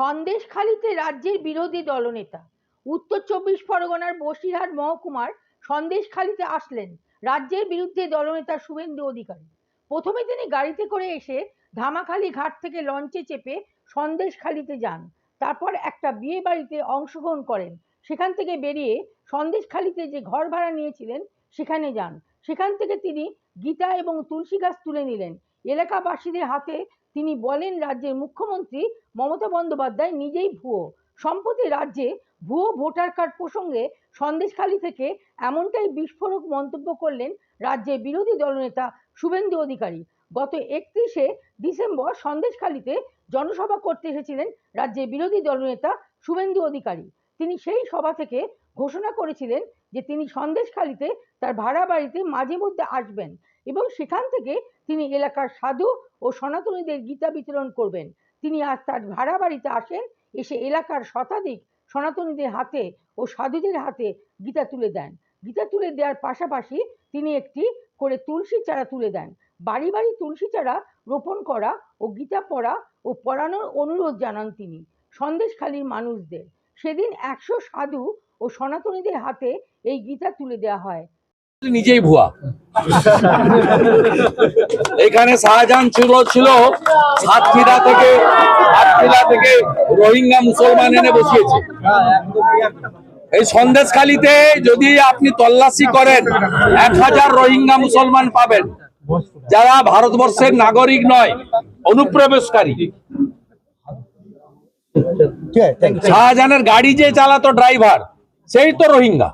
সন্দেশখালিতে রাজ্যের বিরোধী দলনেতা, উত্তর চব্বিশ পরগনার বসিরহাট মহকুমার সন্দেশখালিতে আসলেন রাজ্যের বিরুদ্ধে দলনেতা শুভেন্দু অধিকারী। প্রথমে তিনি গাড়িতে করে এসে ধামাখালি ঘাট থেকে লঞ্চে চেপে সন্দেশখালিতে যান। তারপর একটা বিয়ে বাড়িতে অংশগ্রহণ করেন। সেখান থেকে বেরিয়ে সন্দেশখালিতে যে ঘর ভাড়া নিয়েছিলেন, সেখানে যান। সেখান থেকে তিনি গীতা এবং তুলসী গাছ তুলে নিলেন। এলাকাবাসীদের হাতে তিনি বলেন, রাজ্যের মুখ্যমন্ত্রী মমতা বন্দ্যোপাধ্যায় নিজেই ভুয়ো। সম্প্রতি রাজ্যে ভুয়ো ভোটার কার্ড প্রসঙ্গে সন্দেশখালী থেকে এমনটাই বিস্ফোরক মন্তব্য করলেন রাজ্যের বিরোধী দলনেতা শুভেন্দু অধিকারী। গত একত্রিশে ডিসেম্বর সন্দেশখালীতে জনসভা করতে এসেছিলেন রাজ্যের বিরোধী দলনেতা শুভেন্দু অধিকারী। তিনি সেই সভা থেকে ঘোষণা করেছিলেন যে তিনি সন্দেশখালীতে তার ভাড়া বাড়িতে মাঝে মধ্যে আসবেন এবং সেখান থেকে তিনি এলাকার সাধু ও সনাতনীদের গীতা বিতরণ করবেন। তিনি আজ তার ভাড়া বাড়িতে আসেন, এসে এলাকার শতাধিক সনাতনীদের হাতে ও সাধুদের হাতে গীতা তুলে দেন। গীতা তুলে দেওয়ার পাশাপাশি তিনি একটি করে তুলসী চারা তুলে দেন। বাড়ি বাড়ি তুলসী চারা রোপণ করা ও গীতা পড়া ও পড়ানোর অনুরোধ জানান তিনি সন্দেশখালীর মানুষদের। সেদিন একশো সাধু ও সনাতনীদের হাতে এই গীতা তুলে দেওয়া হয়। নিজেই ভুয়া। এখানে শাহজাহান ছিল ছিল সাতক্ষীরা থেকে সাতক্ষীরা থেকে রোহিঙ্গা মুসলমান এনে বসিয়েছে। এই সন্দেশখালিতে যদি আপনি তল্লাশি করেন, এক হাজার রোহিঙ্গা মুসলমান পাবেন। যারা ভারতবর্ষের নাগরিক নয়, অনুপ্রবেশকারী। শাহজাহানের গাড়ি যে চালাতো ড্রাইভার সেই তো রোহিঙ্গা।